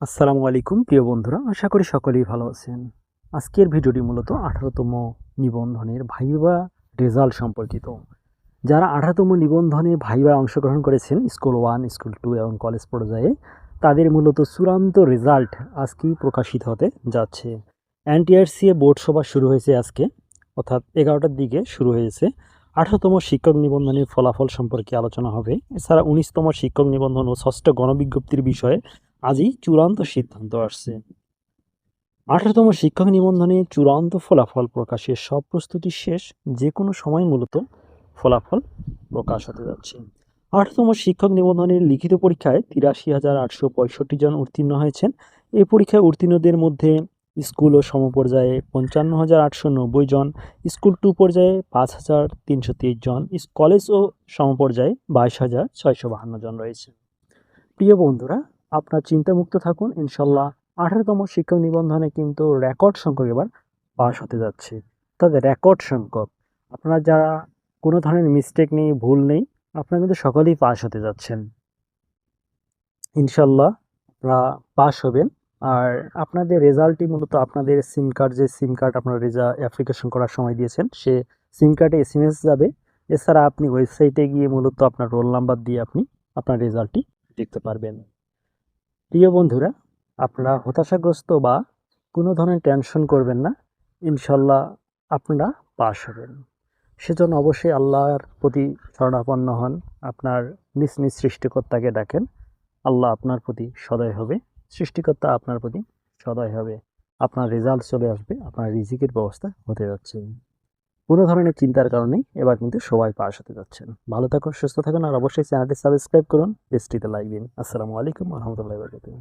আসসালামু আলাইকুম, প্রিয় বন্ধুরা। আশা করি সকলেই ভালো আছেন। আজকের ভিডিওটি মূলত আঠারোতম নিবন্ধনের ভাইবা রেজাল্ট সম্পর্কিত। যারা আঠারোতম নিবন্ধনে ভাইবা অংশগ্রহণ করেছেন, স্কুল ওয়ান, স্কুল টু এবং কলেজ পর্যায়ে, তাদের মূলত চূড়ান্ত রেজাল্ট আজকেই প্রকাশিত হতে যাচ্ছে। এনটিআরসিএ বোর্ড সভা শুরু হয়েছে আজকে, অর্থাৎ এগারোটার দিকে শুরু হয়েছে। আঠারোতম শিক্ষক নিবন্ধনের ফলাফল সম্পর্কে আলোচনা হবে। এছাড়া উনিশতম শিক্ষক নিবন্ধন ও ষষ্ঠ গণবিজ্ঞপ্তির বিষয়ে আজই চূড়ান্ত সিদ্ধান্ত আসছে। আঠারোতম শিক্ষক নিবন্ধনে চূড়ান্ত ফলাফল প্রকাশের সব প্রস্তুতি শেষ যে কোনো সময় মূলত ফলাফল প্রকাশ হতে যাচ্ছে। আঠারোতম শিক্ষক নিবন্ধনের লিখিত পরীক্ষায় তিরাশি হাজার আটশো পঁয়ষট্টি জন উত্তীর্ণ হয়েছেন। এই পরীক্ষায় উত্তীর্ণদের মধ্যে স্কুল ও সমপর্যায়ে পঞ্চান্ন হাজার আটশো নব্বই জন, স্কুল টু পর্যায়ে পাঁচ হাজার তিনশো তেইশ জন, কলেজ ও সমপর্যায়ে বাইশ হাজার ছয়শো বাহান্ন জন রয়েছে। প্রিয় বন্ধুরা আপনার চিন্তামুক্ত থাকুন, ইনশাল্লাহ আঠারোতম শিক্ষক নিবন্ধনে কিন্তু রেকর্ড সংখ্যক এবার পাস হতে যাচ্ছে। তাদের রেকর্ড সংখ্যক, আপনারা যারা কোনো ধরনের মিস্টেক নেই, ভুল নেই, আপনারা কিন্তু সকলেই পাস হতে যাচ্ছেন। ইনশাল্লাহ আপনারা পাস হবেন। আর আপনাদের রেজাল্টই মূলত আপনাদের সিম কার্ড যে সিম কার্ড আপনারা রেজা অ্যাপ্লিকেশন করার সময় দিয়েছেন, সে সিম কার্ডে এস এম এস যাবে। এছাড়া আপনি ওয়েবসাইটে গিয়ে মূলত আপনার রোল নাম্বার দিয়ে আপনি আপনার রেজাল্টটি দেখতে পারবেন। প্রিয় বন্ধুরা, আপনারা হতাশাগ্রস্ত বা কোনো ধরনের টেনশন করবেন না। ইনশাল্লাহ আপনারা পাশ হবেন। সেজন্য অবশ্যই আল্লাহর প্রতি শরণাপন্ন হন। আপনার নিজ নিজ সৃষ্টিকর্তাকে ডাকেন। আল্লাহ আপনার প্রতি সদয় হবে। সৃষ্টিকর্তা আপনার প্রতি সদয় হবে। আপনার রেজাল্ট চলে আসবে। আপনার রিজিকের ব্যবস্থা হতে যাচ্ছে। কোনো ধরনের চিন্তার কারণেই এবার কিন্তু সবাই পাশ হতে যাচ্ছেন। ভালো থাকুন, সুস্থ থাকুন, আর অবশ্যই চ্যানেলটি সাবস্ক্রাইব করুন। পেজটিতে লাইক দিন। আসসালামু আলাইকুম রহমতুল্লাহ বরকাতুহ।